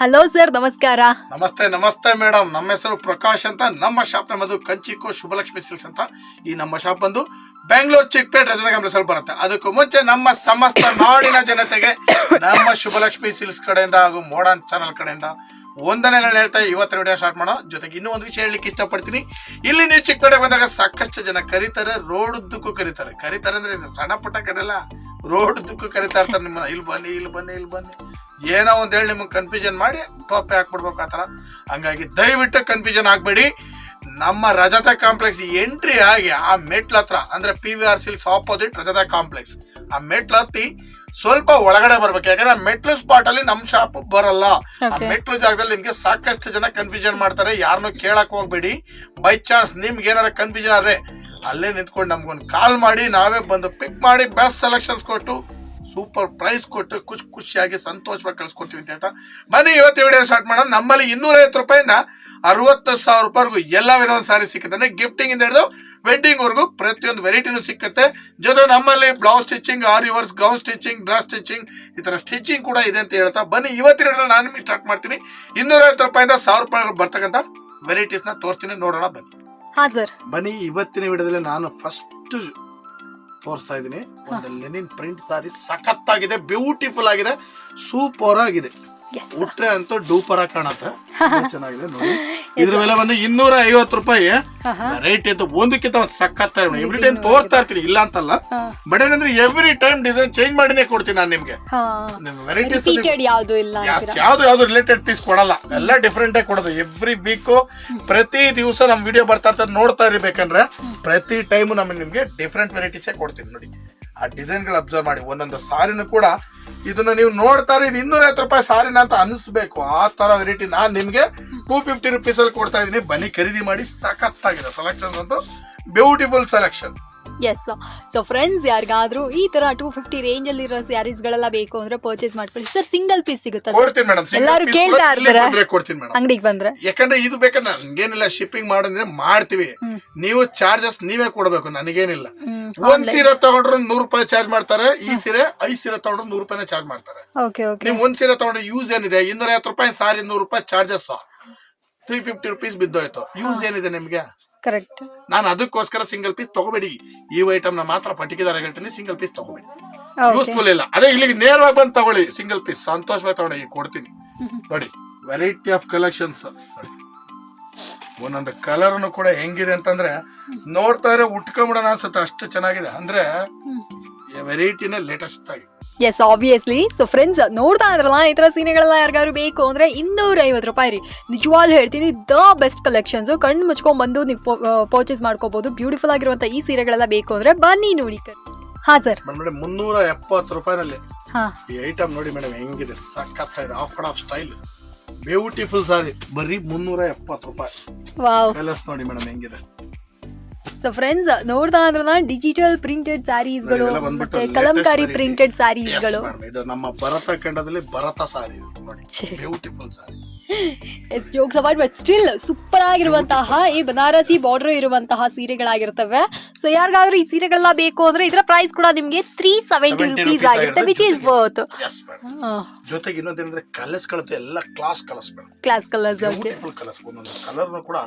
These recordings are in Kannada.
ಹಲೋ ಸರ್ ನಮಸ್ಕಾರ. ನಮಸ್ತೆ ನಮಸ್ತೆ ಮೇಡಮ್ ನಮ್ಮ ಹೆಸರು ಪ್ರಕಾಶ್ ಅಂತ. ನಮ್ಮ ಶಾಪ್ ನಮ್ಮದು ಕಂಚಿಕೋ ಶುಭಲಕ್ಷ್ಮಿ ಸಿಲ್ಸ್ ಅಂತ ಈ ನಮ್ಮ ಶಾಪ್ ಬಂದು ಬೆಂಗಳೂರು ಚಿಕ್ಕಪೇಟೆ ರಜನಗಂಬ್ರಸಲ್ಲಿ ಬರುತ್ತೆ. ಅದಕ್ಕೂ ಮುಂಚೆ ನಮ್ಮ ಸಮಸ್ತ ನಾಡಿನ ಜನತೆಗೆ ನಮ್ಮ ಶುಭಲಕ್ಷ್ಮಿ ಸಿಲ್ಸ್ ಕಡೆಯಿಂದ ಹಾಗೂ ಮೋಡನ್ ಚಾನಲ್ ಕಡೆಯಿಂದ ವಂದನೆಗಳನ್ನ ಹೇಳ್ತಾ ಇವತ್ತಿನ ವಿಡಿಯೋ ಸ್ಟಾರ್ಟ್ ಮಾಡೋ ಜೊತೆಗೆ ಇನ್ನೂ ಒಂದು ವಿಷಯ ಹೇಳಲಿಕ್ಕೆ ಇಷ್ಟಪಡ್ತೀನಿ. ಇಲ್ಲಿ ನೀವು ಚಿಕ್ಕಪೇಟೆ ಬಂದಾಗ ಸಾಕಷ್ಟು ಜನ ಕರೀತಾರೆ ರೋಡ್ ಉದ್ದಕ್ಕೂ ಕರೀತಾರೆ. ಕರೀತಾರೆ ಅಂದ್ರೆ ಸಣ್ಣ ಪುಟ್ಟ ಕರೆಯಲ್ಲ ರೋಡ್ ಉದ್ದಕ್ಕೂ ಕರೀತಾ ಇರ್ತಾರೆ ನಿಮ್ಮನ್ನ ಇಲ್ಲಿ ಬನ್ನಿ ಇಲ್ಲಿ ಬನ್ನಿ ಇಲ್ಲಿ ಬನ್ನಿ. ಏನೋ ಒಂದು ಹೇಳಿ ನಿಮ್ಗೆ ಕನ್ಫ್ಯೂಷನ್ ಮಾಡಿ ಟೋಪೆ ಹಾಕ್ಬಿಡ್ಬೇಕು ಆ ಥರ. ಹಂಗಾಗಿ ದಯವಿಟ್ಟು ಕನ್ಫ್ಯೂಷನ್ ಆಗ್ಬೇಡಿ. ನಮ್ಮ ರಜತ ಕಾಂಪ್ಲೆಕ್ಸ್ ಎಂಟ್ರಿ ಆಗಿ ಆ ಮೆಟ್ಲ ಹತ್ರ ಅಂದ್ರೆ P V R silks opposite Rajata complex ಆ ಮೆಟ್ಲ ಹತ್ತಿ ಸ್ವಲ್ಪ ಒಳಗಡೆ ಬರ್ಬೇಕು. ಯಾಕಂದ್ರೆ ಆ ಮೆಟ್ಲು ಸ್ಪಾಟ್ ಅಲ್ಲಿ ನಮ್ ಶಾಪ್ ಬರಲ್ಲ. ಆ. ಮೆಟ್ಲು ಜಾಗದಲ್ಲಿ ನಿಮ್ಗೆ ಸಾಕಷ್ಟು ಜನ ಕನ್ಫ್ಯೂಷನ್ ಮಾಡ್ತಾರೆ. ಯಾರನ್ನೂ ಕೇಳಕ್ ಹೋಗ್ಬೇಡಿ. ಬೈ ಚಾನ್ಸ್ ನಿಮ್ಗೆ ಏನಾರ ಕನ್ಫ್ಯೂಷನ್ ಆದ್ರೆ ಅಲ್ಲೇ ನಿಂತ್ಕೊಂಡು ನಮ್ಗೊಂದು ಕಾಲ್ ಮಾಡಿ ನಾವೇ ಬಂದು ಪಿಕ್ ಮಾಡಿ ಬೆಸ್ಟ್ ಸೆಲೆಕ್ಷನ್ಸ್ ಕೊಟ್ಟು ಸೂಪರ್ ಪ್ರೈಸ್ ಕೊಟ್ಟು ಖುಷಿ ಖುಷಿಯಾಗಿ ಸಂತೋಷವಾಗಿ ಕಳ್ಸ್ಕೊಡ್ತೀವಿ ಅಂತ ಹೇಳ್ತಾ. ಬನ್ನಿ ಇವತ್ತು ವಿಡಿಯೋ ಸ್ಟಾರ್ಟ್ ಮಾಡೋಣ. ನಮ್ಮಲ್ಲಿ ಇನ್ನೂರೈವತ್ತು ರೂಪಾಯಿಂದ ಅರವತ್ತು ಸಾವಿರ ರೂಪಾಯಿಗೂ ಎಲ್ಲ ವಿಧವಾದ ಸಾರಿ ಸಿಕ್ಕುತ್ತೆ. ಅಂದ್ರೆ ಗಿಫ್ಟಿಂಗ್ ಇಂದ ಹಿಡಿದು ವೆಡ್ಡಿಂಗ್ ವರೆಗೂ ಪ್ರತಿಯೊಂದು ವೆರೈಟಿನೂ ಸಿಕ್ಕುತ್ತೆ. ಜೊತೆ ನಮ್ಮಲ್ಲಿ blouse stitching or yours gown stitching dress stitching ಈ ತರ ಸ್ಟಿಚಿಂಗ್ ಕೂಡ ಇದೆ ಅಂತ ಹೇಳ್ತಾ. ಬನ್ನಿ ಇವತ್ತಿನ ನಾನು ನಿಮಗೆ ಸ್ಟಾರ್ಟ್ ಮಾಡ್ತೀನಿ. ಇನ್ನೂರೈವತ್ತು ರೂಪಾಯಿಂದ ಸಾವಿರ ರೂಪಾಯಿ ಬರ್ತಕ್ಕಂಥ ವೆರೈಟೀಸ್ನ ತೋರಿಸ್ತೀನಿ. ನೋಡೋಣ ಬನ್ನಿ. ಹಾ ಸರ್. ಬನ್ನಿ ಇವತ್ತಿನ ವಿಡಿಯೋದಲ್ಲಿ ನಾನು ಫಸ್ಟ್ ತೋರಿಸ್ತಾ ಇದ್ದೀನಿ. ಒಂದು ಲೆನಿನ್ ಪ್ರಿಂಟ್ ಸಾರಿ ಸಖತ್ತಾಗಿದೆ ಬ್ಯೂಟಿಫುಲ್ ಆಗಿದೆ ಸೂಪರ್ ಆಗಿದೆ. ಉಟ್ರೆ ಅಂತ ಡೂಪರ ಆಗಿ ಕಾಣತ್ತೆ ಚೆನ್ನಾಗಿದೆ ನೋಡಿ. ಇದ್ರ ಬೆಲೆ ಬಂದು ಇನ್ನೂರ ಐವತ್ತು ರೂಪಾಯಿ ರೇಟ್ ಅಂತ ಒಂದಕ್ಕಿಂತ ಒಂದು ಸಖತ್ ಎವ್ರಿ ಟೈಮ್ ತೋರ್ತಾ ಇರ್ತೀನಿ ಇಲ್ಲ ಅಂತಲ್ಲ. ಬಟ್ ಏನಂದ್ರೆ ಎವ್ರಿ ಟೈಮ್ ಡಿಸೈನ್ ಚೇಂಜ್ ಮಾಡಿನೇ ಕೊಡ್ತೀನಿ ನಾನು ನಿಮ್ಗೆ. ವೆರೈಟಿಸ್ ಯಾವ್ದು ಯಾವ್ದು ರಿಲೇಟೆಡ್ ಪೀಸ್ ಕೊಡಲ್ಲ. ಎಲ್ಲ ಡಿಫ್ರೆಂಟ್ ಆಗಿ ಕೊಡೋದು. ಎವ್ರಿ ವೀಕ್ ಪ್ರತಿ ದಿವಸ ನಮ್ ವಿಡಿಯೋ ಬರ್ತಾ ಇರ್ತದೆ ನೋಡ್ತಾ ಇರ್ಬೇಕಂದ್ರೆ ಪ್ರತಿ ಟೈಮ್ ನಮ್ಗೆ ನಿಮ್ಗೆ ಡಿಫ್ರೆಂಟ್ ವೆರೈಟೀಸೇ ಕೊಡ್ತೀನಿ ನೋಡಿ. ಆ ಡಿಸೈನ್ಗಳು ಅಬ್ಸರ್ವ್ ಮಾಡಿ ಒಂದೊಂದು ಸಾರಿನೂ ಕೂಡ ಇದನ್ನ ನೀವು ನೋಡ್ತಾರೆ ಇದು ಇನ್ನೂರ ಐವತ್ತು ರೂಪಾಯಿ ಸಾರಿನ ಅಂತ ಅನಿಸ್ಬೇಕು. ಆ ತರ ವೆರೈಟಿ ನಾನು ನಿಮಗೆ ಟೂ ಫಿಫ್ಟಿ ರುಪೀಸಲ್ಲಿ ಕೊಡ್ತಾ ಇದೀನಿ ಬನ್ನಿ ಖರೀದಿ ಮಾಡಿ ಸಖತ್ತಾಗಿದೆ. ಸೆಲೆಕ್ಷನ್ ಅಂತೂ beautiful selection yes so friends ಯಾರಿಗಾದ್ರೂ ಈ ತರ ಟೂ ಫಿಫ್ಟಿ ರೇಂಜ್ ಅಲ್ಲಿ ಇರೋ ಸ್ಯಾರೀಸ್ ಗಳೆಲ್ಲ ಬೇಕು ಅಂದ್ರೆ ಪರ್ಚೇಸ್ ಮಾಡ್ಕೊಳ್ಳಿ. ಸರ್ ಸಿಂಗಲ್ ಪೀಸ್ ಸಿಗುತ್ತೆ ಕೊಡ್ತೀನಿ ಮೇಡಮ್ ಎಲ್ಲರೂ ಕೇಳ್ತಾ ಇರ್ತಾರೆ. ಕೊಡ್ತೀನಿ ಮೇಡಮ್ ಅಂಗಡಿಗೆ ಬಂದ್ರೆ? ಯಾಕಂದ್ರೆ ಇದು ಬೇಕಂದ್ರೆ ನನ್ಗೇನಿಲ್ಲ ಶಿಪ್ಪಿಂಗ್ ಮಾಡಿದ್ರೆ ಮಾಡ್ತೀವಿ. ನೀವು ಚಾರ್ಜಸ್ ನೀವೇ ಕೊಡ್ಬೇಕು ನನಗೇನಿಲ್ಲ. ಒಂದ್ ಸೀರೆ ತಗೊಂಡ್ರೆ ನೂರ್ ರೂಪಾಯಿ ಚಾರ್ಜ್ ಮಾಡ್ತಾರೆ ಈ ಸೀರೆ ಐದ್ ಸೀರೆ ತಗೊಂಡ್ರೆ ನೂರ್ ರೂಪಾಯಿನ ಚಾರ್ಜ್ ಮಾಡ್ತಾರೆ. ನೀವು ಒಂದ್ ಸೀರೆ ತಗೊಂಡ್ರೆ ಯೂಸ್ ಏನಿದೆ? ಇನ್ನೂರ ಐವತ್ತು ರೂಪಾಯಿ ಸಾರಿ ನೂರ್ ರೂಪಾಯಿ ಚಾರ್ಜಸ್ ತ್ರೀ ಫಿಫ್ಟಿ ರುಪೀಸ್ ಬಿದ್ದೋಯ್ತು. ಯೂಸ್ ಏನಿದೆ ನಿಮ್ಗೆ? ಕರೆಕ್ಟ್ ನಾನು ಅದಕ್ಕೋಸ್ಕರ ಸಿಂಗಲ್ ಪೀಸ್ ತಗೋಬೇಡಿ. ಈ ಐಟಮ್ನ ಮಾತ್ರ ಪರ್ಟಿಕ್ಯುಲರ್ ಆಗಿ ಹೇಳ್ತೀನಿ ಸಿಂಗಲ್ ಪೀಸ್ ತಗೋಬೇಡಿ. ಯೂಸ್ಫುಲ್ ಇಲ್ಲ. ಅದೇ ಇಲ್ಲಿಗೆ ನೇರವಾಗಿ ಬಂದು ತಗೊಳ್ಳಿ ಸಿಂಗಲ್ ಪೀಸ್ ಸಂತೋಷವಾಗಿ ತಗೊಳ್ಳಿ ಈಗ ಕೊಡ್ತೀನಿ. ನೋಡಿ ವೆರೈಟಿ ಆಫ್ ಕಲೆಕ್ಷನ್ಸ್ ಒಂದೊಂದು ಕಲರ್ ಕೂಡ ಹೆಂಗಿದೆ ಅಂತಂದ್ರೆ ನೋಡ್ತಾ ಇದ್ರೆ ಉಟ್ಕೊಂಬಿಡೋಣ ಅನ್ಸುತ್ತೆ. ಅಷ್ಟು ಚೆನ್ನಾಗಿದೆ. ಅಂದ್ರೆ ವೆರೈಟಿನೇ ಲೇಟೆಸ್ಟ್ ಆಗಿ. ಎಸ್ ಆಬ್ವಿಯಸ್ಲಿ ಸೊ ಫ್ರೆಂಡ್ಸ್ ನೋಡ್ತಾ ಇದ್ರಲ್ಲ ಈ ಥರ ಸೀರೆಗಳೆಲ್ಲ ಯಾರಿಗಾದ್ರು ಬೇಕು ಅಂದ್ರೆ ಇನ್ನೂರ ಐವತ್ತು ರೂಪಾಯಿ ರೀ. ನಿಜವಾಗ್ಲೂ ಹೇಳ್ತೀನಿ ದ ಬೆಸ್ಟ್ ಕಲೆಕ್ಷನ್ಸು. ಕಣ್ಣು ಮುಚ್ಕೊಂಡ್ ಬಂದು ನೀವು ಪರ್ಚೇಸ್ ಮಾಡ್ಕೋಬಹುದು ಬ್ಯೂಟಿಫುಲ್ ಆಗಿರುವಂಥ ಈ ಸೀರೆಗಳೆಲ್ಲ ಬೇಕು ಅಂದ್ರೆ ಬನ್ನಿ ನೋಡಿ. ಹಾ ಸರ್ ಮೇಡಮ್ ಮುನ್ನೂರ ಎಪ್ಪತ್ತು ರೂಪಾಯಿನಲ್ಲಿ ಈ ಐಟಮ್ ನೋಡಿ ಮೇಡಮ್ ಹೆಂಗಿದೆ. ಸಖತ್ ಇದೆ of of style beautiful sari ಬರೀ ಮುನ್ನೂರ ಎಪ್ಪತ್ತು ರೂಪಾಯಿ ನೋಡಿ ಮೇಡಮ್ ಹೆಂಗಿದೆ. ಸೊ ಫ್ರೆಂಡ್ಸ್ ನೋಡ್ತಾ ಅಂದ್ರೆ ಡಿಜಿಟಲ್ ಪ್ರಿಂಟೆಡ್ ಸ್ಯಾರೀಸ್ಗಳು ಗಳು ಮತ್ತೆ ಕಲಂಕಾರಿ. ಪ್ರಿಂಟೆಡ್ ಸ್ಯಾರೀಸ್ ಸ್ಯಾರೀಸ್ಗಳು ಇದು ನಮ್ಮ ಭರತ ಖಂಡದಲ್ಲಿ Bharata sari beautiful sari yes jokes about but still super ಆಗಿರುವಂತಹ ಈ ಬನಾರಸಿ ಬಾರ್ಡರ್ ಇರುವಂತಹ ಸೀರೆಗಳಾಗಿರ್ತವೆ. ಸೊ ಯಾರಿಗಾದ್ರೂ ಈ ಸೀರೆಗಳೆಲ್ಲ ಬೇಕು ಅಂದ್ರೆ ಇದರ ಪ್ರೈಸ್ ಕೂಡ ನಿಮಗೆ ತ್ರೀ ಸೆವೆಂಟಿ 70 ರುಪೀಸ್ ಆಗಿರುತ್ತೆ. ವಿಚ್ ಇಸ್ ವರ್ತ್ ಜೊತೆಗೆ ಇನ್ನೊಂದೇನಂದ್ರೆ ಕಲರ್ಸ್ ಗಳಂತೂ ಎಲ್ಲ class colours class colours colours ಒಂದೊಂದು ಕಲರ್ ಕೂಡ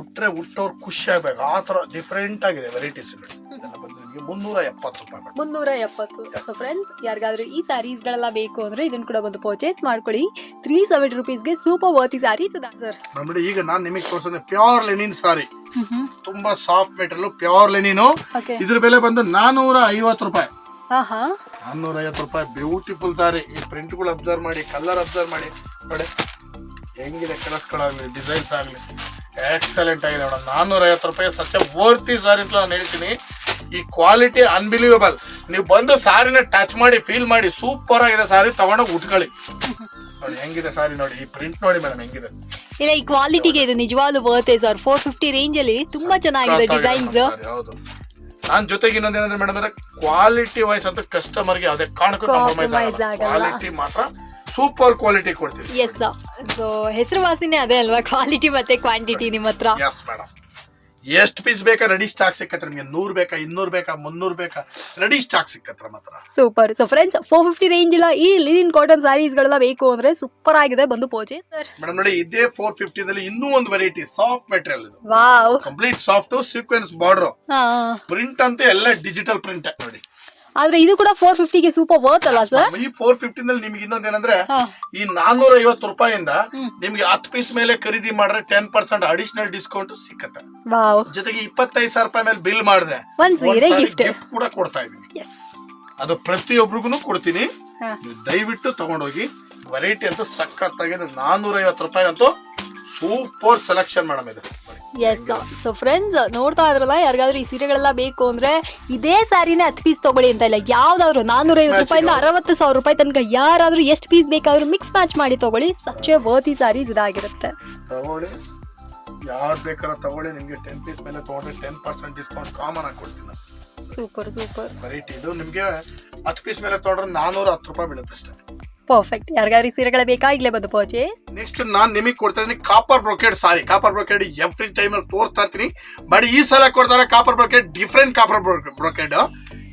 ಉಟ್ರೆ ಉಟ್ಟವ್ರು ಖುಷಿ ಆಗ್ಬೇಕು. ಆ ತರ ಡಿಫ್ರೆಂಟ್ ಆಗಿದೆ ವೆರೈಟೀಸ್ ಬಂದು ಮುನ್ನೂರ ಎಪ್ಪತ್ತು ರೂಪಾಯಿ ಮುನ್ನೂರ ಎಪ್ಪತ್ತು. ಸೊ ಫ್ರೆಂಡ್ಸ್ ಯಾರಿಗಾದ್ರೂ ಈ ಸ್ಯಾರೀಸ್ ಗಳೆಲ್ಲ ಬೇಕು ಅಂದ್ರೆ ಇದನ್ನ ಕೂಡ ಒಂದು ಪರ್ಚೇಸ್ ಮಾಡ್ಕೊಳ್ಳಿ. ತ್ರೀ ಸೆವೆಂಟಿ ರುಪೀಸ್ಗೆ ಸೂಪರ್ ವರ್ತಿ ಸ್ಯಾರೀಸ್ ಇದೆ ಸರ್ ನೋಡಿ ಈಗ ನಾನು ನಿಮಗೆ ತೋರಿಸೋದು ಪ್ಯೂರ್ ಲೆನಿನ್ ಸಾರಿ ತುಂಬಾ ಸಾಫ್ಟ್ ಮೆಟೀರಿಯಲ್ ಪ್ಯೂರ್ ಲೆನಿನ್ ಇದ್ರ ಬೆಲೆ ಬಂದು ನಾನೂರ ಐವತ್ತು ರೂಪಾಯಿ. ನಾನ್ನೂರ ಐವತ್ತು ರೂಪಾಯಿ ಬ್ಯೂಟಿಫುಲ್ ಸಾರಿ ಈ ಪ್ರಿಂಟ್ಗಳು ಅಬ್ಸರ್ವ್ ಮಾಡಿ ಕಲರ್ ಅಬ್ಸರ್ವ್ ಮಾಡಿ. ನೋಡಿ ಹೆಂಗಿದೆ ಕಲರ್ಸ್ಗಳಾಗಲಿ ಡಿಸೈನ್ಸ್ ಆಗಲಿ. ಎಕ್ಸಲೆಂಟ್ ಆಗಿದೆ ಮೇಡಮ್. ನಾನ್ನೂರ ಐವತ್ತು ರೂಪಾಯಿ ಸಚ್ಚ ವರ್ತಿ ಸಾರಿ ಅಂತ ನಾನು ಹೇಳ್ತೀನಿ. ಈ ಕ್ವಾಲಿಟಿ ಅನ್ಬಿಲೀವಬಲ್ ನೀವು ಬಂದು ಸಾರಿನ ಟಚ್ ಮಾಡಿ ಫೀಲ್ ಮಾಡಿ ಸೂಪರ್ ಆಗಿದೆ ಸಾರಿ ತಗೊಂಡೋಗಿ ಉಟ್ಕೊಳ್ಳಿ. ನೋಡಿ ಹೆಂಗಿದೆ ಸಾರಿ ನೋಡಿ ಈ ಪ್ರಿಂಟ್ ನೋಡಿ ಮೇಡಮ್ ಹೆಂಗಿದೆ. ಇಲ್ಲ ಈ ಕ್ವಾಲಿಟಿಗೆ ಇದು ನಿಜವಾಗ್ಲೂ ವರ್ತೆ ಸರ್ ಫೋರ್ ಫಿಫ್ಟಿ ರೇಂಜ್ ಅಲ್ಲಿ ತುಂಬಾ ಚೆನ್ನಾಗಿದೆ ಡಿಸೈನ್ಸ್ ಸಾರಿ, ಹೌದು. ನಾನ್ ಜೊತೆಗೆ ಇನ್ನೊಂದೇನಂದ್ರೆ ಮೇಡಮ್ ಅಂದ್ರೆ ಕ್ವಾಲಿಟಿ ವೈಸ್ ಅಂತ ಕಸ್ಟಮರ್ಗೆ ಯಾವುದೇ ಕಾರಣಕ್ಕೂ ಕಾಂಪ್ರಮೈಸ್ ಆಗಲ್ಲ. ಕ್ವಾಲಿಟಿ ಮಾತ್ರ ಸೂಪರ್ ಕ್ವಾಲಿಟಿ ಕೊಡ್ತೀವಿ. ಎಸ್ ಸೊ ಹೆಸರುವಾಸಿನೇ ಅದೇ ಅಲ್ವಾ? ಕ್ವಾಲಿಟಿ ಮತ್ತೆ ಕ್ವಾಂಟಿಟಿ ನಿಮ್ಮ ಹತ್ರ. ಎಸ್ ಮೇಡಮ್ ಎಷ್ಟು ಪೀಸ್ ಬೇಕಾ? ರೆಡಿ ಸ್ಟಾಕ್ ಸಿಕ್ಕತ್ತೆ ನಿಮಗೆ. ನೂರು ಬೇಕಾ? ಇನ್ನೂರ್ ಬೇಕಾ? ಮುನ್ನೂರ್ ಬೇಕಾ? ರೆಡಿ ಸ್ಟಾಕ್ ಸಿಕ್ಕತ್ರ ಮಾತ್ರ super so friends four fifty range ಇಲ್ಲ. ಈ ಲಿನಿನ್ ಕಾಟನ್ ಸ್ಯಾರೀಸ್ಗಳೆಲ್ಲ ಬೇಕು ಅಂದ್ರೆ ಸೂಪರ್ ಆಗಿದೆ. ಬಂದು ಪೋಚೆ ಸರ್ ಮೇಡಮ್ ನೋಡಿ ಇದೇ ಫೋರ್ ಫಿಫ್ಟಿದಲ್ಲಿ ಇನ್ನೂ ಒಂದು ವೆರೈಟಿ ಸಾಫ್ಟ್ ಮೆಟೀರಿಯಲ್ ಇದು. Wow complete soft sequence border ಹಾ. ಪ್ರಿಂಟ್ ಅಂತೂ ಎಲ್ಲ ಡಿಜಿಟಲ್ ಪ್ರಿಂಟ್ ನೋಡಿ. ಆದ್ರೆ ಇದು ಕೂಡ ಫೋರ್ ಫಿಫ್ಟಿಗೆ ಸೂಪರ್ ವರ್ತ್ ಅಲ್ಲ ಸರ್ ಈ ಫೋರ್ ಫಿಫ್ಟಿನಲ್ಲಿ ನಿಮ್ಗೆ ಇನ್ನೊಂದೇನಂದ್ರೆ ಏನಂದ್ರೆ ಈ ನಾನ್ನೂರ ಐವತ್ತು ರೂಪಾಯಿಂದ. ನಿಮ್ಗೆ ಹತ್ತು ಪೀಸ್ ಮೇಲೆ ಖರೀದಿ ಮಾಡಿದ್ರೆ ಟೆನ್ ಪರ್ಸೆಂಟ್ ಅಡಿಷನಲ್ ಡಿಸ್ಕೌಂಟ್ ಸಿಕ್ಕತ್ತೆ. ಜೊತೆಗೆ ಇಪ್ಪತ್ತೈದು ಸಾವಿರ ರೂಪಾಯಿ ಮೇಲೆ ಬಿಲ್ ಮಾಡಿದ್ರೆ ಒಂದ್ ಸೀರೆ ಗಿಫ್ಟ್ ಕೂಡ ಕೊಡ್ತಾ ಇದೀನಿ ಅದು ಪ್ರತಿಯೊಬ್ಬರಿಗೂ ಕೊಡ್ತೀನಿ. ದಯವಿಟ್ಟು ತಗೊಂಡೋಗಿ ವೆರೈಟಿ ಅಂತೂ ಸಖತ್ತಾಗಿದೆ. ನಾನ್ನೂರ ಐವತ್ತು ರೂಪಾಯಿ ಅಂತೂ ಸೂಪರ್ ಸೆಲೆಕ್ಷನ್ ಮೇಡಮ್ ಇದು. ಎಸ್ ಸೊ ಫ್ರೆಂಡ್ಸ್ ನೋಡ್ತಾ ಇದ್ರಲ್ಲ ಯಾರಿಗಾದ್ರೂ ಈ ಸೀರೆಗಳೆಲ್ಲ ಬೇಕು ಅಂದ್ರೆ ಇದೇ ಸ್ಯಾರಿನೇ ಹತ್ತು ಪೀಸ್ ತಗೊಳ್ಳಿ ಅಂತ ಇಲ್ಲ. ಯಾವ್ದಾದ್ರು ನಾನೂರೈವತ್ತು ರೂಪಾಯಿಂದ ಅರವತ್ತು ಸಾವಿರ ರೂಪಾಯಿ ತನಕ ಯಾರಾದ್ರೂ ಎಷ್ಟು ಪೀಸ್ ಬೇಕಾದ್ರೂ ಮಿಕ್ಸ್ ಮ್ಯಾಚ್ ಮಾಡಿ ತಗೊಳ್ಳಿ. ಸಚ್ಚೆ ವರ್ತಿ ಸ್ಯಾರೀಸ್ ಇದಾಗಿರುತ್ತೆ. ತಗೊಳ್ಳಿ. ಯಾವ್ದು ಬೇಕಾದ್ರೂ ತಗೊಳ್ಳಿ. ನಿಮಗೆ ಟೆನ್ ಪೀಸ್ ಮೇಲೆ ತಗೊಂಡ್ರೆ ಟೆನ್ ಪರ್ಸೆಂಟ್ ಡಿಸ್ಕೌಂಟ್ ಕಾಮನ್ ಆಗಿ ಕೊಡ್ತೀನಿ ಸೂಪರ್ ಸೂಪರ್ ವೆರೈಟಿ ಇದು. ನಿಮಗೆ ಹತ್ತು ಪೀಸ್ ಮೇಲೆ ತಗೊಂಡ್ರೆ ನಾನೂರ ಹತ್ತು ರೂಪಾಯಿ ಬೀಳುತ್ತೆ ಅಷ್ಟೇ ಪರ್ಫೆಕ್ಟ್ ಯಾರಿಗಾದ್ರೂ ಸೀರೆಗಳ ಬೇಕಾ? ಈಗಲೇ ಬಂದು ಪೋಚಿ ನೆಕ್ಸ್ಟ್ ನಾನು ನಿಮಗೆ ಕೊಡ್ತಾ ಇದ್ದೀನಿ copper brocade sari. Copper brocade every time ಅಲ್ಲಿ ತೋರಿಸ್ತಾ ಇರ್ತೀನಿ. ಬಟ್ ಈ ಸಲ ಕೊಡ್ತಾರೆ copper brocade different copper brocade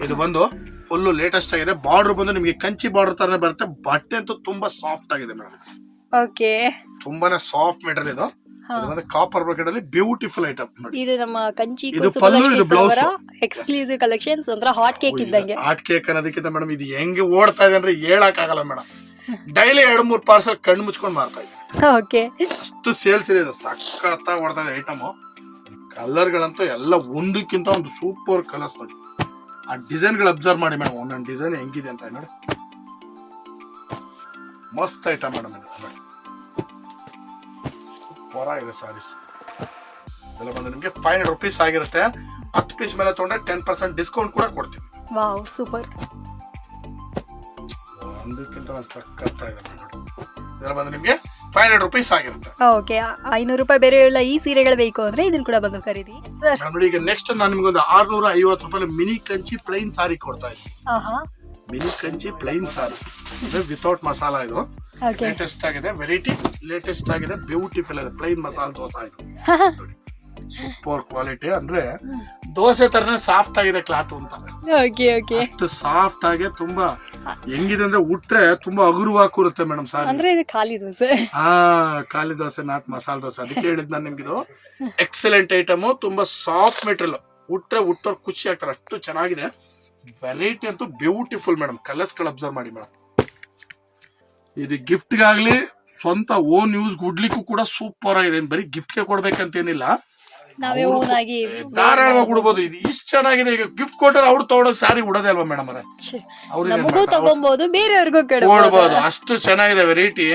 ಇದು ಬಂದು ಫುಲ್ ಲೇಟೆಸ್ಟ್ ಆಗಿದೆ. ಬಾರ್ಡರ್ ಬಂದು ನಿಮಗೆ ಕಂಚಿ ಬಾರ್ಡರ್ ತರನೇ ಬರುತ್ತೆ. ಬಟ್ಟೆ ಅಂತೂ ತುಂಬಾ ಸಾಫ್ಟ್ ಆಗಿದೆ ಮೇಡಮ್ ಓಕೆ ತುಂಬಾನೇ ಸಾಫ್ಟ್ ಮೆಟೀರಿಯಲ್ ಇದು. ಕಾಪರ್ ಬ್ರೋಕೆಟ್ ಅಲ್ಲಿ ಬ್ಯೂಟಿಫುಲ್ ಐಟಮ್ ಇದು ನಮ್ಮ ಕಂಚಿ ಇದು ಪಲ್ಲು, ಇದು ಬ್ಲೌಸ್ ಎಕ್ಸ್ಕ್ಲೂಸಿವ್ ಕಲೆಕ್ಷನ್ಸ್ ಅಂದ್ರೆ ಹಾಟ್ ಕೇಕ್ ಇದ್ದಂಗೆ. ಹಾಟ್ ಕೇಕ್ ಅನ್ನೋದಕ್ಕಿಂತ ಮೇಡಮ್ ಇದು ಹೆಂಗೆ ಓಡ್ತಾ ಇದೆ ಅಂದ್ರೆ ಹೇಳಕ್ ಆಗಲ್ಲ ಮೇಡಮ್ ಡೈಲಿ ಎರಡು ಮೂರು ಪಾರ್ಸಲ್ ಕಣ್ಣು ಮುಚ್ಕೊಂಡು ಮಾರ್ತಾ ಇದ್ದೆ. ಓಕೆ ಅಷ್ಟು ಸೇಲ್ಸ್ ಇದೆ ಇದು ಹೊಡ್ತಾ ಇದೆ ಐಟಮ್ ಕಲರ್ಗಳಂತೂ ಎಲ್ಲ ಒಂದಕ್ಕಿಂತ ಒಂದು ಸೂಪರ್ ಕಲರ್ಸ್ ನೋಡಿ. ಆ ಡಿಸೈನ್ಗಳು ಅಬ್ಸರ್ವ್ ಮಾಡಿ ಮೇಡಮ್ ಒಂದೊಂದು ಡಿಸೈನ್ ಹೆಂಗಿದೆ ಅಂತ ನೋಡಿ. ಮಸ್ತ್ ಐಟಮ್ ಮೇಡಮ್ ಇದು ನೋಡಿ. ಸೂಪರ್ ಆಗಿದೆ ಸಾರೀಸ್ ಇದೆಲ್ಲ ಬಂದು ನಿಮಗೆ ಫೈವ್ ಹಂಡ್ರೆಡ್ ರುಪೀಸ್ ಆಗಿರುತ್ತೆ. ಹತ್ತು ಪೀಸ್ ಮೇಲೆ ತೊಗೊಂಡ್ರೆ ಟೆನ್ ಪರ್ಸೆಂಟ್ ಡಿಸ್ಕೌಂಟ್ ಕೂಡ ಕೊಡ್ತೀವಿ. ವಾವ್ ಸೂಪರ್ ಒಂದಕ್ಕಿಂತ ಒಂದು ಸಖತ್ತಾಗಿದೆ ನೋಡಿ ಇದೆಲ್ಲ ಬಂದು ನಿಮಗೆ ಫೈವ್ ಹಂಡ್ರೆಡ್ ರುಪೀಸ್ ಆಗಿರುತ್ತೆ. ಓಕೆ ಐನೂರು ರೂಪಾಯಿ ಬೇರೆ ಎಲ್ಲ ಈ ಸೀರೆಗಳು ಬೇಕು ಅಂದ್ರೆ ಇದನ್ನ ಕೂಡ ಬಂದು ಖರೀದಿ. ಸರ್ ನೋಡಿ ಈಗ ನೆಕ್ಸ್ಟ್ ನಾನು ನಿಮ್ಗೊಂದು ಆರ್ನೂರ ಐವತ್ತು ರೂಪಾಯಿ ಮಿನಿ ಕಂಚಿ ಪ್ಲೈನ್ ಸಾರಿ ಕೊಡ್ತಾ ಇದ್ದೀನಿ. ಆಹಾ. ಮಿನಿ ಕಂಚಿ ಪ್ಲೈನ್ ಸಾರಿ ಇದು ವಿತೌಟ್ ಮಸಾಲ ಇದು. ಲೇಟೆಸ್ಟ್ ಆಗಿದೆ ವೆರೈಟಿ ಲೇಟೆಸ್ಟ್ ಆಗಿದೆ ಬ್ಯೂಟಿಫುಲ್ ಇದೆ ಪ್ಲೈನ್ ಮಸಾಲ ದೋಸೆ ಇದು. ಸೂಪರ್ ಕ್ವಾಲಿಟಿ ಅಂದ್ರೆ ದೋಸೆ ತರನೇ ಸಾಫ್ಟ್ ಆಗಿದೆ ಕ್ಲಾತ್ ಅಂತ ಓಕೆ ಓಕೆ ಅಷ್ಟು ಸಾಫ್ಟ್ ಆಗಿ ತುಂಬಾ ಹೆಂಗಿದೆ ಅಂದ್ರೆ ಉಟ್ರೆ ತುಂಬಾ ಹಗುರವಾಗಿ ಕೂರುತ್ತೆ ಮೇಡಮ್ ಸಾರಿ. ಅಂದ್ರೆ ಇದು ಖಾಲಿ ದೋಸೆ. ಹಾ ಖಾಲಿ ದೋಸೆ ನಾಟ್ ಮಸಾಲ ದೋಸೆ. ಅದಕ್ಕೆ ಹೇಳಿದ್ ನಾನು ನಿಮ್ಗಿದು. ಎಕ್ಸಲೆಂಟ್ ಐಟಮ್ ತುಂಬಾ ಸಾಫ್ಟ್ ಮೆಟೀರಿಯಲ್ ಉಟ್ರೆ ಉಟ್ಟೋರ್ ಖುಷಿ ಆಗ್ತಾರೆ. ಅಷ್ಟು ಚೆನ್ನಾಗಿದೆ. ವೆರೈಟಿ ಅಂತೂ ಬ್ಯೂಟಿಫುಲ್ ಮೇಡಮ್ ಕಲರ್ಸ್ಗಳು ಅಬ್ಸರ್ವ್ ಮಾಡಿ ಮೇಡಮ್ ಇದು ಗಿಫ್ಟ್ಗಾಗ್ಲಿ ಸ್ವಂತ ಓನ್ ಯೂಸ್ ಗುಡ್ಲಿಕ್ಕೂ ಕೂಡ ಸೂಪರ್ ಆಗಿದೆ. ಬರೀ ಗಿಫ್ಟ್ಗೆ ಕೊಡ್ಬೇಕಂತೇನಿಲ್ಲ. ನಾವೇ ಓನ್ ಆಗಿ ಧಾರಾಳವಾಗಿ ಉಡ್ಬೋದು ಇದು ಇಷ್ಟು ಚೆನ್ನಾಗಿದೆ. ಈಗ ಗಿಫ್ಟ್ ಕೊಟ್ಟರೆ ಅವ್ರು ತಗೊಳಕ್ ಸಾರಿ ಉಡೋದೇ ಅಲ್ವಾ ಮೇಡಮ್ ಅವರೇ? ನಮಗೂ ತಗೊಬಹುದು ಬೇರೆಯವ್ರಿಗೂ ಕೊಡ್ಬೋದು. ಅಷ್ಟು ಚೆನ್ನಾಗಿದೆ ವೆರೈಟಿ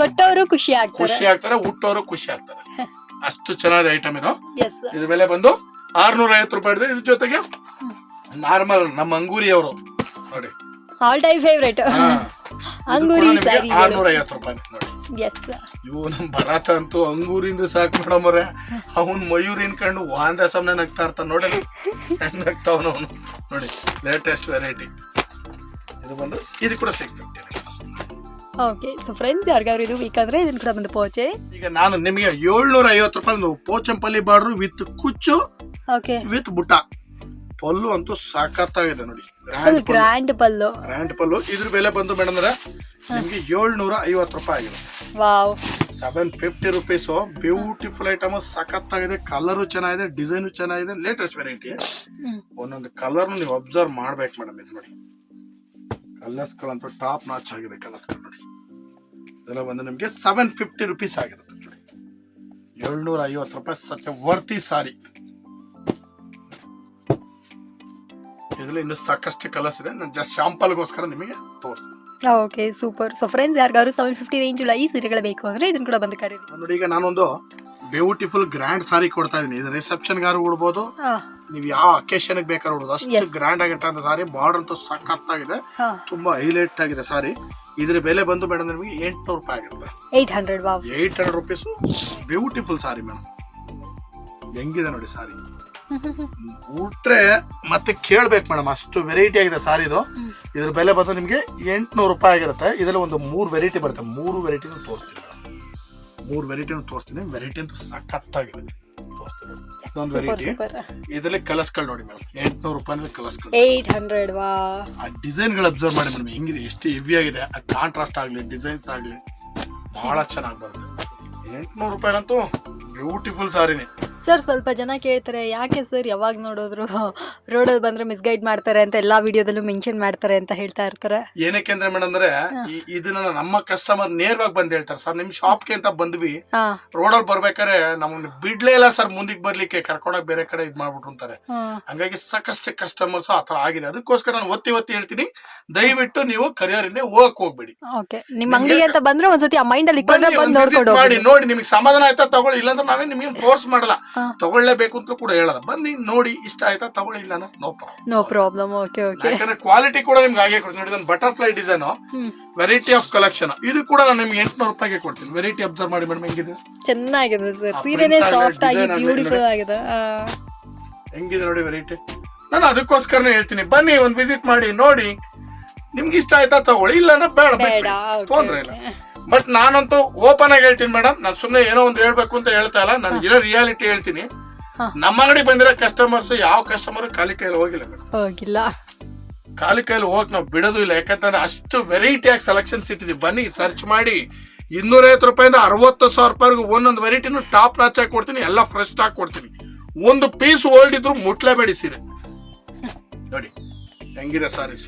ಕೊಟ್ಟವರು ಖುಷಿ ಆಗ್ತಾರೆ. ಖುಷಿ ಆಗ್ತಾರೆ ಹುಟ್ಟೋರು ಖುಷಿ ಆಗ್ತಾರೆ. ಅಷ್ಟು ಚೆನ್ನಾಗಿದೆ ಐಟಮ್ ಇದು. ಎಸ್ ಇದು ಬೆಲೆ ಬಂದು ಆರ್ನೂರ ಐವತ್ತು ರೂಪಾಯಿ ಇದೆ ಇದ್ರ ಜೊತೆಗೆ ನಾರ್ಮಲ್ ನಮ್ಮ ಅಂಗೂರಿ ಅವರು ನೋಡಿ ಆಲ್ ಟೈಮ್ ಫೇವ್ರೇಟ್. ಅಂಗೂರಿ ಆರ್ನೂರ ಐವತ್ತು ರೂಪಾಯಿ ನೋಡಿ. ಇವು ನಮ್ ಭರತ ಅಂತೂ ಅಂಗೂರಿಂದ ಸಾಕು ಮೇಡಮ್ ಅವ್ರೆ. ಅವನ್ ಮಯೂರ್ ಇನ್ಕೊಂಡು ವಾಂದ ಸಮನೆ ನಗ್ತಾ ಇರ್ತಾನ. ನೋಡಿ ಹೆಂಗ್ ನಗ್ತಾವನ ಅವನು ನೋಡಿ ಲೇಟೆಸ್ಟ್ ವೆರೈಟಿ ಇದು ಬಂದು ಇದು ಕೂಡ ಸಿಗ್ತದೆ. ಓಕೆ ಸೊ ಫ್ರೆಂಡ್ಸ್ ಯಾರಿಗಾದ್ರು ಇದು ಬೇಕಂದ್ರೆ ಇದನ್ನ ಕೂಡ ಬಂದು ಪೋಚೆ. ಈಗ ನಾನು ನಿಮಗೆ ಏಳ್ನೂರ ಐವತ್ತು ರೂಪಾಯಿ ಒಂದು ಪೋಚಂಪಲ್ಲಿ ಬಾಡ್ರು ವಿತ್ ಕುಚ್ಚು ಓಕೆ ವಿತ್ ಬುಟ್ಟ ಪಲ್ಲು ಅಂತೂ ಸಾಕತ್ತಾಗಿದೆ ನೋಡಿ. ಗ್ರ್ಯಾಂಡ್ ಪಲ್ಲು. ಗ್ರ್ಯಾಂಡ್ ಪಲ್ಲು. ಇದ್ರ ಬೆಲೆ ಬಂದು ಮೇಡಮ್ ನಿಮ್ಗೆ ಏಳ್ನೂರ ಐವತ್ತು ರೂಪಾಯಿ ಆಗಿದೆ. Wow. Seven fifty rupees beautiful item ಸಖತ್ತಾಗಿದೆ. ಕಲರು ಚೆನ್ನಾಗಿದೆ ಡಿಸೈನು ಚೆನ್ನಾಗಿದೆ ಲೇಟೆಸ್ಟ್ ವೆರೈಟಿ. ಒಂದೊಂದು ಕಲರ್ ನೀವು ಅಬ್ಸರ್ವ್ ಮಾಡ್ಬೇಕು ಮೇಡಮ್ ಇದು ನೋಡಿ. ಕಲರ್ಸ್ಗಳಂತೂ ಟಾಪ್ ನಾಚ್ ಆಗಿದೆ ಕಲರ್ಸ್ಗಳು ನೋಡಿ. ಇದೆಲ್ಲ ಬಂದು ನಿಮಗೆ ಸೆವೆನ್ ಫಿಫ್ಟಿ ರುಪೀಸ್ ಆಗಿರುತ್ತೆ ನೋಡಿ. ಏಳ್ನೂರ ಐವತ್ತು ರೂಪಾಯಿ ಸತ್ಯ ವರ್ತಿ ಸಾರಿ. ಇದರಲ್ಲಿ ಇನ್ನೂ ಸಾಕಷ್ಟು ಕಲರ್ಸ್ ಇದೆ. ನಾನು ಜಸ್ಟ್ ಶಾಂಪಲ್ಗೋಸ್ಕರ ನಿಮಗೆ ತೋರಿಸ್ತೀನಿ. ಓಕೆ ಸೂಪರ್ ಸೊ ಫ್ರೆಂಡ್ಸ್ ಯಾರಿಗಾದ್ರು ಸೆವೆನ್ ಫಿಫ್ಟಿ ರೇಂಜ್ ಉಳ್ಳ ಈ ಸೀರೆಗಳು ಬೇಕು ಅಂದ್ರೆ ಇದನ್ನ ಕೂಡ ಬಂದು ಕರೀರಿ ನೋಡಿ ಈಗ ನಾನೊಂದು ಬ್ಯೂಟಿಫುಲ್ ಗ್ರ್ಯಾಂಡ್ ಸಾರಿ ಕೊಡ್ತಾ ಇದೀನಿ. ಇದು ರಿಸೆಪ್ಷನ್ ಗಾರು ಉಡ್ಬೋದು. ನೀವು ಯಾವ ಅಕೇಶನ್ ಬೇಕಾದ್ರೂ ಉಡೋದು ಅಷ್ಟು. ಗ್ರ್ಯಾಂಡ್ ಆಗಿರ್ತಕ್ಕಂಥ ಸಾರಿ ಬಾರ್ಡರ್ ಅಂತೂ ಸಖತ್ತಾಗಿದೆ. ತುಂಬಾ ಹೈಲೈಟ್ ಆಗಿದೆ ಸಾರಿ ಇದ್ರ ಬೆಲೆ ಬಂದು ಮೇಡಮ್ ನಿಮಗೆ ಎಂಟ್ನೂರು ರೂಪಾಯಿ ಆಗಿರುತ್ತೆ eight hundred eight eight hundred rupees beautiful sari madam ಹೆಂಗಿದೆ ನೋಡಿ ಸಾರಿ ಉಟ್ರೆ ಮತ್ತೆ ಕೇಳ್ಬೇಕು ಮೇಡಮ್ ಅಷ್ಟು ವೆರೈಟಿ ಆಗಿದೆ ಸಾರಿ ಇದು. ಇದ್ರ ಬೆಲೆ ಬಂದು ನಿಮಗೆ ಎಂಟ್ನೂರು ರೂಪಾಯಿ ಆಗಿರುತ್ತೆ. ಇದರಲ್ಲಿ ಒಂದು ಮೂರು ವೆರೈಟಿ ಬರುತ್ತೆ. ಮೂರು ವೆರೈಟಿನೂ ತೋರಿಸ್ತೀನಿ ಮೂರು ವೆರೈಟಿನೂ ತೋರಿಸ್ತೀನಿ. ವೆರೈಟಿ ಅಂತೂ ಸಖತ್ತಾಗಿದೆ. ತೋರಿಸ್ತೀನಿ. ಇದೊಂದು ವೆರೈಟಿ ಇದರಲ್ಲಿ ಕಲರ್ಸ್ಗಳು ನೋಡಿ ಮೇಡಮ್. ಎಂಟ್ನೂರು ರೂಪಾಯಿ ಕಲರ್ಸ್ಗಳು. ಏಯ್ಟ್ ಹಂಡ್ರೆಡ್ ವಾ? ಆ ಡಿಸೈನ್ಗಳು ಅಬ್ಸರ್ವ್ ಮಾಡಿ ಮೇಡಮ್. ಹೆಂಗಿದೆ? ಎಷ್ಟು ಹೆವಿ ಆಗಿದೆ. ಆ ಕಾಂಟ್ರಾಸ್ಟ್ ಆಗಲಿ ಡಿಸೈನ್ಸ್ ಆಗಲಿ ಭಾಳ ಚೆನ್ನಾಗಿ ಬರುತ್ತೆ. ಎಂಟ್ನೂರು ರೂಪಾಯಿಗಂತೂ ಬ್ಯೂಟಿಫುಲ್ ಸಾರಿನೇ. ಸರ್ ಸ್ವಲ್ಪ ಜನ ಕೇಳ್ತಾರೆ ಯಾಕೆ ಸರ್ ಯಾವಾಗ ನೋಡಿದ್ರು ರೋಡಲ್ಲಿ ಬಂದ್ರೆ ಮಿಸ್ಗೈಡ್ ಮಾಡ್ತಾರೆ ಅಂತ ಎಲ್ಲಾ ವಿಡಿಯೋದಲ್ಲೂ ಮೆನ್ಷನ್ ಮಾಡ್ತಾರೆ ಅಂತ ಹೇಳ್ತಾ ಇರ್ತಾರೆ? ಏನಕ್ಕೆ ಅಂದ್ರೆ ಮೇಡಮ್ ಅಂದ್ರೆ ಈ- ಇದನ್ನ ನಮ್ಮ ಕಸ್ಟಮರ್ ನೇರವಾಗಿ ಬಂದ್ ಹೇಳ್ತಾರೆ. ಸರ್ ನಿಮ್ ಶಾಪ್ಗೆ ಅಂತ ಬಂದ್ವಿ ಹಾ. ರೋಡಲ್ಲಿ ಬರ್ಬೇಕಾದ್ರೆ ನಮ್ಮನ್ನ ಬಿಡ್ಲೇ ಇಲ್ಲ ಸರ್ ಮುಂದಕ್ಕೆ ಬರ್ಲಿಕ್ಕೆ ಕರ್ಕೊಂಡೋಗಿ ಬೇರೆ ಕಡೆ ಇದ್ ಮಾಡ್ಬಿಟ್ರು ಅಂತಾರೆ. ಹಾ. ಹಂಗಾಗಿ ಸಾಕಷ್ಟು ಕಸ್ಟಮರ್ಸ್ ಆ ತರ ಆಗಿದೆ. ಅದಕ್ಕೋಸ್ಕರ ನಾನು ಒತ್ತಿ ಒತ್ತಿ ಹೇಳ್ತೀನಿ ದಯವಿಟ್ಟು ನೀವು ಕರಿಯರಿಂದ ಹೋಗಕ್ ಹೋಗ್ಬೇಡಿ. ಓಕೆ. ನಿಮ್ಮ ಅಂಗಡಿಗೆ ಅಂತ ಬಂದ್ರೆ ಒಂದ್ಸತಿ ಆ ಮೈಂಡ್ ಅಲ್ಲಿ ಇಟ್ಕೊಂಡ್ರೆ ಬನ್ನಿ, ಬಂದು ಒಂದ್ ನೋಡ್ಕೊಂಡು ಮಾಡಿ ಹೋಗಿ ನೋಡಿ ನಿಮಗೆ ಸಮಾಧಾನ ಆಯ್ತಾ ತಗೊಳ್ಳಿ ಇಲ್ಲಾಂದ್ರೆ ನಾವೇ ನಿಮಗೆ ಫೋರ್ಸ್ ಮಾಡಲ್ಲ. ತಗೊಳ್ಳೇಬೇಕು ಅಂತ ಕೂಡ ಹೇಳೋದು ಬನ್ನಿ ನೋಡಿ ಇಷ್ಟ ಆಯ್ತಾ? ತಗೊಳ್ಳಿ ಇಲ್ಲ no problem no problem okay okay ಯಾಕಂದ್ರೆ ಕ್ವಾಲಿಟಿ ಕೂಡ ನಿಮ್ಗೆ ಹಾಗೆ ಕೊಡ್ತೀನಿ. ನೋಡಿ ನಾನು butterfly design variety of collection ಇದು ಕೂಡ ನಾನು ನಿಮ್ಗೆ ಎಂಟ್ನೂರು ರೂಪಾಯಿಗೆ ಕೊಡ್ತೀನಿ. ವೆರೈಟಿ ಅಬ್ಸರ್ವ್ ಮಾಡಿ ಮೇಡಮ್ ಹೆಂಗಿದೆ? ಚೆನ್ನಾಗಿದೆ ಸರ್ ಸೀರೆನೇ ಸಾಫ್ಟ್ ಆಗಿ ಬ್ಯೂಟಿಫುಲ್. ಆಗಿದೆ. ಹೆಂಗಿದೆ ನೋಡಿ ವೆರೈಟಿ ನಾನು ಅದಕ್ಕೋಸ್ಕರನೇ ಹೇಳ್ತೀನಿ. ಬನ್ನಿ ಒಂದು ವಿಸಿಟ್ ಮಾಡಿ ನೋಡಿ. ನಿಮ್ಗೆ ಇಷ್ಟ ಆಯ್ತಾ? ತಗೊಳ್ಳಿ. ಇಲ್ಲ ಬೇಡ. ಬೇಡ ತೊಂದರೆ ಇಲ್ಲ. ಬಟ್ ನಾನಂತೂ ಓಪನ್ ಆಗಿ ಹೇಳ್ತೀನಿ ಮೇಡಮ್ ನಾನು ಸುಮ್ಮನೆ ಏನೋ ಒಂದು ಹೇಳ್ಬೇಕು ಅಂತ ಹೇಳ್ತಾ ಇಲ್ಲ. ನಾನು ಇರೋ ರಿಯಾಲಿಟಿ ಹೇಳ್ತೀನಿ. ನಮ್ಮ ಅಂಗಡಿ ಬಂದಿರೋ ಕಸ್ಟಮರ್ಸ್ ಯಾವ ಕಸ್ಟಮರ್ ಖಾಲಿ ಕೈಯಲ್ಲಿ ಹೋಗಿಲ್ಲ ಮೇಡಮ್ ಹೋಗಿಲ್ಲ. ಖಾಲಿ ಕೈಯಲ್ಲಿ ಹೋಗಕ್ ನಾವು ಬಿಡೋದು ಇಲ್ಲ. ಯಾಕಂತಂದ್ರೆ ಅಷ್ಟು ವೆರೈಟಿ ಆಗಿ ಸೆಲೆಕ್ಷನ್ಸ್ ಇಟ್ಟಿದ್ದೀವಿ ಬನ್ನಿ ಸರ್ಚ್ ಮಾಡಿ. ಇನ್ನೂರೈವತ್ತು ರೂಪಾಯಿಂದ ಅರವತ್ತು ಸಾವಿರ ರೂಪಾಯಿಗೂ ಒಂದೊಂದು ವೆರೈಟಿನೂ ಟಾಪ್ ನಾಚ್ ಹಾಕಿ ಕೊಡ್ತೀನಿ. ಎಲ್ಲ ಫ್ರೆಶ್ ಸ್ಟಾಕ್ ಕೊಡ್ತೀನಿ. ಒಂದು ಪೀಸ್ ಓಲ್ಡ್ ಇದ್ರು ಮುಟ್ಲೇಬೇಡಿ ಸೀರೆ. ನೋಡಿ ಹೆಂಗಿದೆ ಸಾರೀಸ್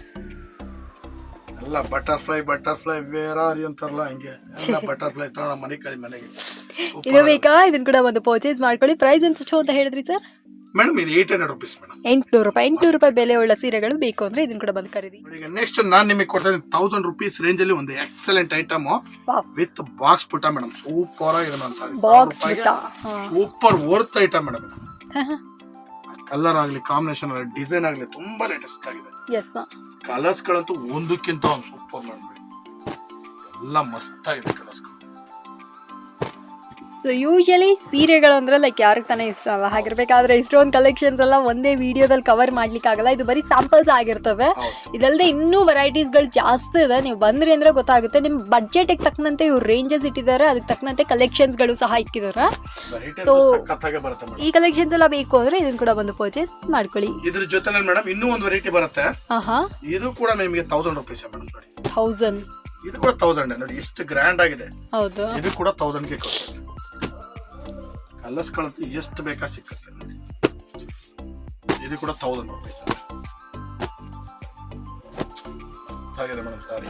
ಎಲ್ಲ ಬಟರ್ಫ್ಲೈ ಬಟರ್ಫ್ಲೈ ವೇರ್ ಆರ್ ಅಂತಾರಲ್ಲ ಹಂಗೆ. ಎಲ್ಲ ಬಟರ್ಫ್ಲೈ ತಗೊಂಡ ಮನೆ ಕಳಿ ಮನೆಗೆ. ಇದು ಬೇಕಾ? ಇದನ್ನ ಕೂಡ ಒಂದು ಪರ್ಚೇಸ್ ಮಾಡ್ಕೊಳ್ಳಿ. ಪ್ರೈಸ್ ಎಷ್ಟು ಅಂತ ಹೇಳಿದ್ರಿ ಸರ್ ಮೇಡಮ್ ಇದು ಏಟ್ ಹಂಡ್ರೆಡ್ ರುಪೀಸ್ ಮೇಡಮ್ ಎಂಟ್ನೂರು ರೂಪಾಯಿ. ಎಂಟ್ನೂರು ರೂಪಾಯಿ ಬೆಲೆ ಉಳ್ಳ ಸೀರೆಗಳು ಬೇಕು ಅಂದ್ರೆ ಇದನ್ನ ಕೂಡ ಬಂದು ಖರೀದಿ. ಈಗ ನೆಕ್ಸ್ಟ್ ನಾನು ನಿಮಗೆ ಕೊಡ್ತೇನೆ ತೌಸಂಡ್ ರುಪೀಸ್ ರೇಂಜ್ ಅಲ್ಲಿ ಒಂದು ಎಕ್ಸಲೆಂಟ್ ಐಟಮ್ ವಿತ್ ಬಾಕ್ಸ್ ಪುಟ ಮೇಡಮ್ ಸೂಪರ್ ಆಗಿದೆ madam box super worth item madam colour ಆಗಲಿ ಕಾಂಬಿನೇಷನ್ ಆಗಲಿ ಡಿಸೈನ್ ಆಗಲಿ ತುಂಬಾ ಲೇಟೆಸ್ಟ್ ಆಗಿದೆ. ಎಸ್ ಕಲರ್ಸ್ಗಳಂತೂ ಒಂದಕ್ಕಿಂತ ಒಂದು ಸೂಪರ್ ಮೇಡಮ್ ಎಲ್ಲ ಮಸ್ತ್ ಆಗಿದೆ ಕಲರ್ಸ್ ಸೊ ಯೂಶಲಿ ಸೀರೆಗಳು ಅಂದ್ರೆ ಲೈಕ್ ಯಾರಿಗೆ ತಾನೇ ಇಷ್ಟ ಅಲ್ಲ? ಹಾಗಿರ್ಬೇಕಾದ್ರೆ ಇಷ್ಟೊಂದು ಕಲೆಕ್ಷನ್ಸ್ ಎಲ್ಲ ಒಂದೇ ವಿಡಿಯೋದಲ್ಲಿ ಕವರ್ ಮಾಡ್ಲಿಕ್ಕೆ ಆಗಲ್ಲ ಇದು ಬರೀ ಸ್ಯಾಂಪಲ್ಸ್ ಆಗಿರ್ತವೆ. ಇದಲ್ಲದೆ ಇನ್ನೂ ವೆರೈಟೀಸ್ಗಳು ಜಾಸ್ತಿ ಇದೆ. ನೀವು ಬಂದ್ರಿ ಅಂದ್ರೆ ಗೊತ್ತಾಗುತ್ತೆ. ನಿಮ್ಮ ಬಡ್ಜೆಟಿಗೆ ತಕ್ಕಂತೆ ಇವ್ರು ರೇಂಜಸ್ ಇಟ್ಟಿದ್ದಾರೆ. ಅದಕ್ಕೆ ತಕ್ಕಂತೆ ಕಲೆಕ್ಷನ್ಸ್ಗಳು ಸಹ ಇಕ್ಕಿದ್ದಾರೆ ಸೊ ಈ ಕಲೆಕ್ಷನ್ಸ್ ಎಲ್ಲ ಬೇಕು ಅಂದ್ರೆ ಇದನ್ನು ಕೂಡ ಬಂದು ಪರ್ಚೇಸ್ ಮಾಡ್ಕೊಳ್ಳಿ. ಇದ್ರ ಜೊತೆ ಮೇಡಮ್ ಇನ್ನೂ ಒಂದು ವೆರೈಟಿ ಬರುತ್ತೆ. ಇದು ಕೂಡ ನಿಮಗೆ ತೌಸಂಡ್ ರುಪೀಸ್ ಮೇಡಮ್ ಥೌಸಂಡ್ ಇದು ಕೂಡ ತೌಸಂಡ್ ನೋಡಿ ಎಷ್ಟು ಗ್ರ್ಯಾಂಡ್ ಆಗಿದೆ. ಹೌದು. ಇದು ಕೂಡ ತೌಸಂಡ್ಗೆ ಕೊಡ್ತೇನೆ ಕಲರ್ಸ್ಗಳಂತೂ ಎಷ್ಟು ಬೇಕಾ ಸಿಕ್ಕತ್ತೆ ಇದು ಕೂಡ ತೌಸಂಡ್ ರುಪೀಸ್ ಆಗಿದೆ ಮೇಡಮ್ ಸಾರಿ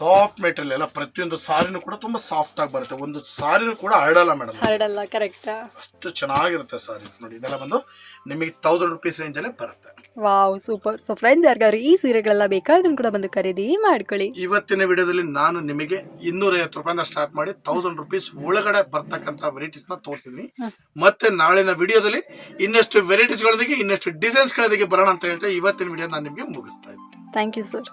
ಸಾಫ್ಟ್ ಮೆಟೀರಿಯಲ್ ಎಲ್ಲ ಪ್ರತಿಯೊಂದು ಸಾರಿನೂ ಕೂಡ ತುಂಬಾ ಸಾಫ್ಟ್ ಆಗಿ ಬರುತ್ತೆ. ಒಂದು ಸಾರಿನೂ ಕೂಡ ಹರಡಲ್ಲ ಮೇಡಮ್ ಹರಡಲ್ಲ ಕರೆಕ್ಟ್ ಅಷ್ಟು ಚೆನ್ನಾಗಿರುತ್ತೆ ಸಾರಿ. ನೋಡಿ ಇದೆಲ್ಲ ಬಂದು ನಿಮಗೆ ತೌಸಂಡ್ ರುಪೀಸ್ ರೇಂಜಲ್ಲೇ ಬರುತ್ತೆ. ವಾವ್ ಸೂಪರ್ ಸೊ ಫ್ರೆಂಡ್ಸ್ ಯಾರಿಗಾದ್ರು ಈ ಸೀರೆಗಳೆಲ್ಲ ಬೇಕಾ? ಇದನ್ನ ಕೂಡ ಬಂದು ಖರೀದಿ ಮಾಡ್ಕೊಳ್ಳಿ. ಇವತ್ತಿನ ವಿಡಿಯೋದಲ್ಲಿ ನಾನು ನಿಮಗೆ ಇನ್ನೂರೈವತ್ತು ರೂಪಾಯಿಂದ ಸ್ಟಾರ್ಟ್ ಮಾಡಿ ತೌಸಂಡ್ ರುಪೀಸ್ ಒಳಗಡೆ ಬರ್ತಕ್ಕಂತ ವೆರೈಟೀಸ್ನ ತೋರಿಸ್ತೀನಿ ಮತ್ತೆ ನಾಳಿನ ವಿಡಿಯೋದಲ್ಲಿ ಇನ್ನಷ್ಟು ವೆರೈಟೀಸ್ ಗಳೊಂದಿಗೆ ಇನ್ನಷ್ಟು ಡಿಸೈನ್ಸ್ ಗಳೊಂದಿಗೆ ಬರೋಣ ಅಂತ ಹೇಳ್ತಾ ಇವತ್ತಿನ ವಿಡಿಯೋ ನಾನು ನಿಮಗೆ ಮುಗಿಸ್ತಾ ಇದ್ದೀನಿ. Thank you sir